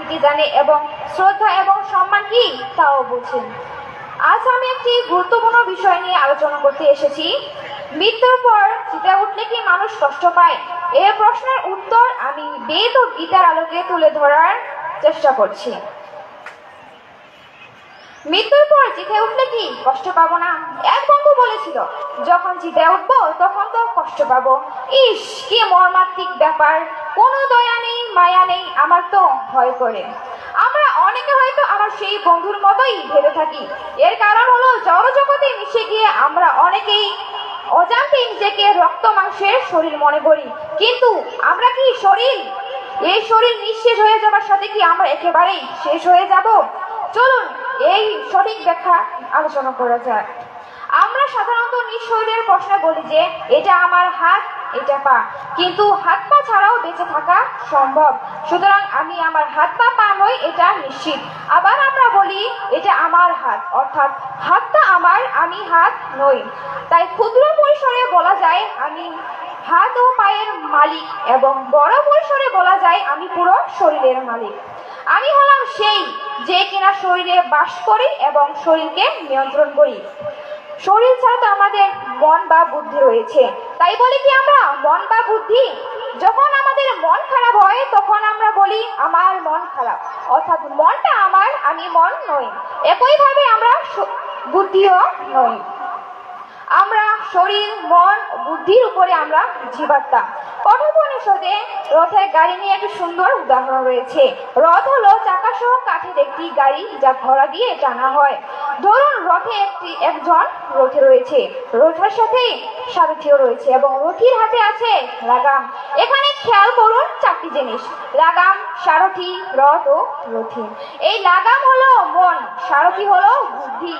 প্রকৃতি জানে এবং শ্রদ্ধা এবং সম্মান কি তাও বোঝেন। আজ আমি একটি গুরুত্বপূর্ণ বিষয় নিয়ে আলোচনা করতে এসেছি। মৃত্যুর পর চিতা উঠলে কি মানুষ কষ্ট পায়? এ প্রশ্নের উত্তর আমি বেদ ও গীতার আলোকে তুলে ধরার চেষ্টা করছি। মৃত্যুর পর জিতে উঠলে কি কষ্ট পাবো না? এক বন্ধু বলেছিল, যখন জিতে উঠবো তখন তো কষ্ট পাবো। ইস, কি মর্মান্তিক ব্যাপার। কোনো দয়া নেই, মায়া নেই, আমার তো ভয় করে। আমরা অনেকে হয়তো আমার সেই বন্ধুর মতোই ভেবে থাকি। এর কারণ হলো, জড়জগতে মিশে গিয়ে আমরা অনেকেই অজান্তে নিজেকে রক্ত মাংসের শরীর মনে করি। কিন্তু আমরা কি শরীর? এই শরীর নিঃশেষ হয়ে যাবার সাথে কি আমরা একেবারেই শেষ হয়ে যাব? চলুন, এই সঠিক ব্যাখ্যা আলোচনা করা যাক। আমরা সাধারণত নিঃশরীরের প্রশ্নে বলি যে, এটা আমার হাত এটা পা কিন্তু হাত পা ছাড়াও বেঁচে থাকা সম্ভব। সুতরাং আমি আমার হাত পা পা নই, এটা নিশ্চিত। আবার আমরা বলি, এটা আমার হাত। অর্থাৎ হাতটা আমার, আমি হাত নই। তাই ক্ষুদ্র পরিসরে বলা যায়, আমি হাত ও পায়ের মালিক এবং বড় পরিসরে বলা যায়, আমি পুরো শরীরের মালিক। আমি হলাম সেই যে কিনা শরীরে বাস করি এবং শরীরকে নিয়ন্ত্রণ করি। শরীর ছাড়া তো আমাদের মন বা বুদ্ধি রয়েছে। তাই বলি কি আমরা মন বা বুদ্ধি? যখন আমাদের মন খারাপ হয়, তখন আমরা বলি আমার মন খারাপ। অর্থাৎ মনটা আমার, আমি মন নই। একইভাবে আমরা বুদ্ধিও নই। আমরা শরীর, মন, বুদ্ধির উপরে আমরা জীবাত্মা কঠোপনিষদে রথের গাড়ি নিয়ে একটি সুন্দর উদাহরণ রয়েছে। রথ হলো চাকা সহ কাঠের একটি গাড়ি যা ঘোড়া দিয়ে টানা হয়। ধরুন রথে একটি, একজন রথে রয়েছে। রথের সাথে সারথিও রয়েছে এবং রথির হাতে আছে লাগাম এখানে খেয়াল করুন চারটি জিনিস। লাগাম সারথি, রথ ও রথি। এই লাগাম হলো মন, সারথি হলো বুদ্ধি।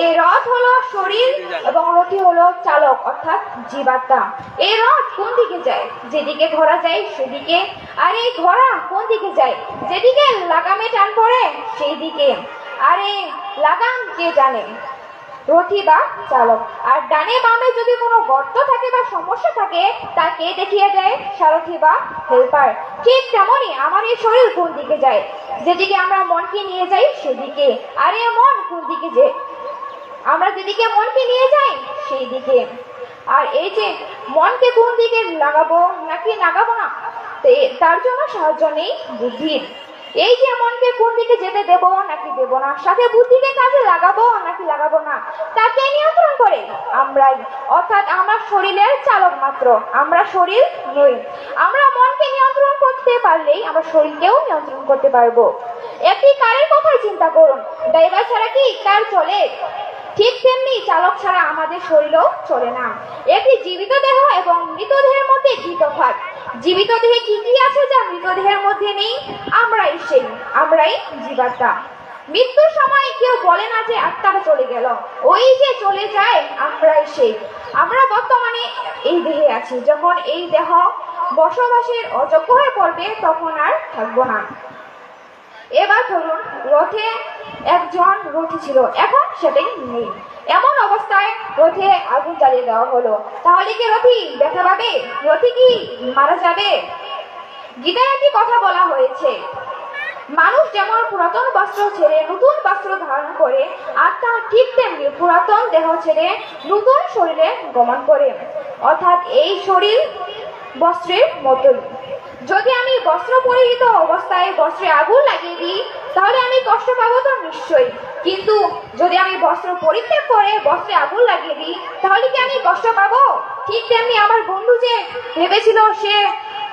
এই রথ হলো শরীর এবং রথি হলো চালক, অর্থাৎ জীবাত্মা। এই রথ কোন দিকে যায়? যেদিকে ধরা যায়, সেদিকে। আর, এই ঘোড়া কোন দিকে যায়? যেদিকে লাগামে টান পড়ে সেই দিকে আর এই লাগাম কে জানে? রথি বা চালক। আর ডানে বামে যদি কোনো গর্ত থাকে বা সমস্যা থাকে তা কে দেখিয়ে দেয় সারথি বা হেল্পার। ঠিক তেমনই আমার এই শরীর কোন দিকে যায়? যেদিকে আমরা মনকে নিয়ে যাই, সেদিকে। আর এ মন কোন দিকে যায় আমরা যেদিকে মনকে নিয়ে যাই সেই দিকে আর এই যে মনকে কোন দিকে লাগাবো নাকি লাগাবো না তার জন্য সাহায্য নেই বুদ্ধির এই যে মনকে কোন দিকে যেতে দেব নাকি দেব না, সাথে বুদ্ধিকে কাজে লাগাবো নাকি লাগাবো না, তাকে নিয়ন্ত্রণ করে আমরাই। অর্থাৎ আমরা শরীরের চালক মাত্র, আমরা শরীর নই। আমরা মনকে নিয়ন্ত্রণ করতে পারলেই আমরা শরীরকেও নিয়ন্ত্রণ করতে পারব। একটি কারের কথাই চিন্তা করুন, ড্রাইভার ছাড়া কি কার চলে? ঠিক তেমনি চালক ছাড়া আমাদের শরীরও চলে না। এটি জীবিত দেহ এবং মৃতদেহের মধ্যে কি তফাৎ জীবিত দেহে কি কি আছে যা মৃতদেহের মধ্যে নেই? আমরাই সেই, আমরাই জীবাত্মা। মৃত্যুর সময় কেউ বলে না যে আত্মাটা চলে গেল। ওই যে চলে যায়, আমরাই সেই। আমরা বর্তমানে এই দেহে আছি। যখন এই দেহ বসবাসের অযোগ্য হয়ে পড়বে, তখন আর থাকব না। এবার ধরুন, রথে একজন রথী ছিল, এখন সেটাই নেই। এমন অবস্থায় রথে আগুন জ্বালিয়ে দেওয়া হলো। তাহলে কি রথি দেখা পাবে? রথি কি মারা যাবে? গীতায় একটি কথা বলা হয়েছে, মানুষ যেমন পুরাতন বস্ত্র ছেড়ে নতুন বস্ত্র ধারণ করে আত্মা ঠিক তেমনি পুরাতন দেহ ছেড়ে নতুন শরীরে গমন করে। অর্থাৎ এই শরীর বস্ত্রের মতোই। যদি আমি বস্ত্র পরিহিত অবস্থায় বস্ত্রে আগুন লাগিয়ে দিই, তাহলে আমি কষ্ট পাবো তো নিশ্চয়ই। কিন্তু যদি আমি বস্ত্র পরিত্যাগ করে বস্ত্রে আগুন লাগিয়ে দিই, তাহলে কি আমি কষ্ট পাবো? ঠিক তেমনি আমার বন্ধু যে ভেবেছিল সে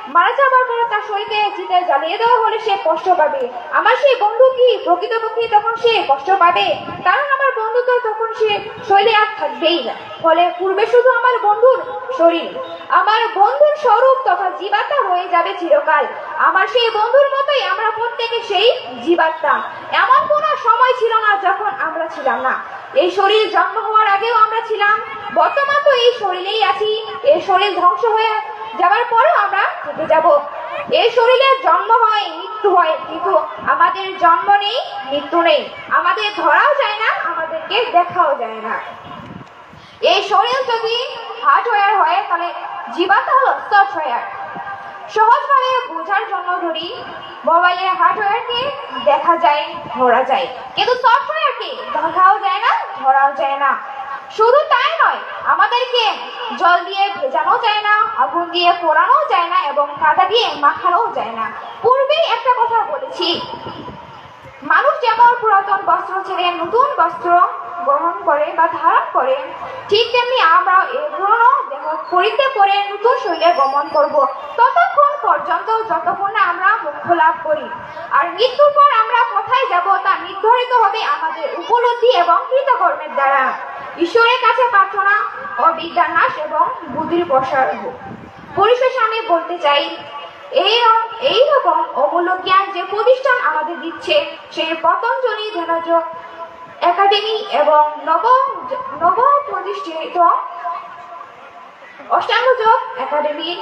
মারা যাবার পর তার শরীরকে চিতায় জ্বালিয়ে দেওয়া হলে সে কষ্ট পাবে। আমার সেই বন্ধু কি প্রকৃতপক্ষে তখন সে কষ্ট পাবে? কারণ আমার বন্ধু তো তখন সে শরীরে আর থাকবেই না। ফলে পূর্বে শুধু আমার বন্ধুর শরীর। আমার বন্ধুর স্বরূপ তথা জীবাত্মা হয়ে যাবে চিরকাল। আমার সেই বন্ধুর মতোই আমরা প্রত্যেকে সেই জীবাত্মা। এমন কোনো সময় ছিল না যখন আমরা ছিলাম না। এই শরীর জন্ম হওয়ার আগেও আমরা ছিলাম। বর্তমান তো এই শরীরেই আছি। এই শরীর ধ্বংস হয়ে যাবার পরেও আমরা থেকে যাব। এই শরীরের জন্ম হয়, মৃত্যু হয়, কিন্তু আমাদের জন্ম নেই, মৃত্যু নেই। আমাদের ধরাও যায় না, আমাদেরকে দেখাও যায় না। এই শরীর যদি হার্ডওয়্যার হয়, তাহলে জীবাত্মা হলো সফটওয়্যার সহজভাবে বোঝার জন্য ধরি মোবাইলের হার্ডওয়্যারকে দেখা যায়, ধরা যায়। কিন্তু সফটওয়্যারকে দেখাও যায় না, ধরাও যায় না। শুধু তাই নয়, আমাদেরকে জল দিয়ে ভেজানো যায় না, আগুন দিয়ে পোড়ানো যায় না এবং কাদা দিয়ে মাখানো যায় না। পূর্বেই একটা কথা বলেছি, মানুষ যেমন পুরাতন বস্ত্র ছেড়ে নতুন বস্ত্র গ্রহণ করে বা ধারণ করে, ঠিক তেমনি আমরা এই পুরনো দেহ পরিত্যাগ করে নতুন শৈলে গমন করব। ততক্ষণ পর্যন্ত যতক্ষণ আমরা মুখ্য লাভ করি। আর মৃত্যুর পর আমরা কোথায় যাব তা নির্ধারিত হবে আমাদের উপলব্ধি এবং কৃতকর্মের দ্বারা। ঈশ্বরের কাছে প্রার্থনা ও বিদ্যার নাশ এবং বুদ্ধির প্রসার হোক। পরিশেষে আমি বলতে চাই, এই এই রকম অমূল্য জ্ঞান যে প্রতিষ্ঠান আমাদের দিচ্ছে, সেই পতঞ্জলি ধ্যানজ একাডেমি এবং নব নব প্রতিষ্ঠিত অষ্টাঙ্গ যোগ একাডেমির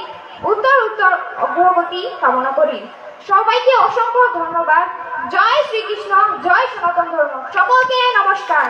উত্তর উত্তর অগ্রগতি কামনা করি। সবাইকে অসংখ্য ধন্যবাদ। জয় শ্রীকৃষ্ণ, জয় সনাতন ধর্ম। সকলকে নমস্কার।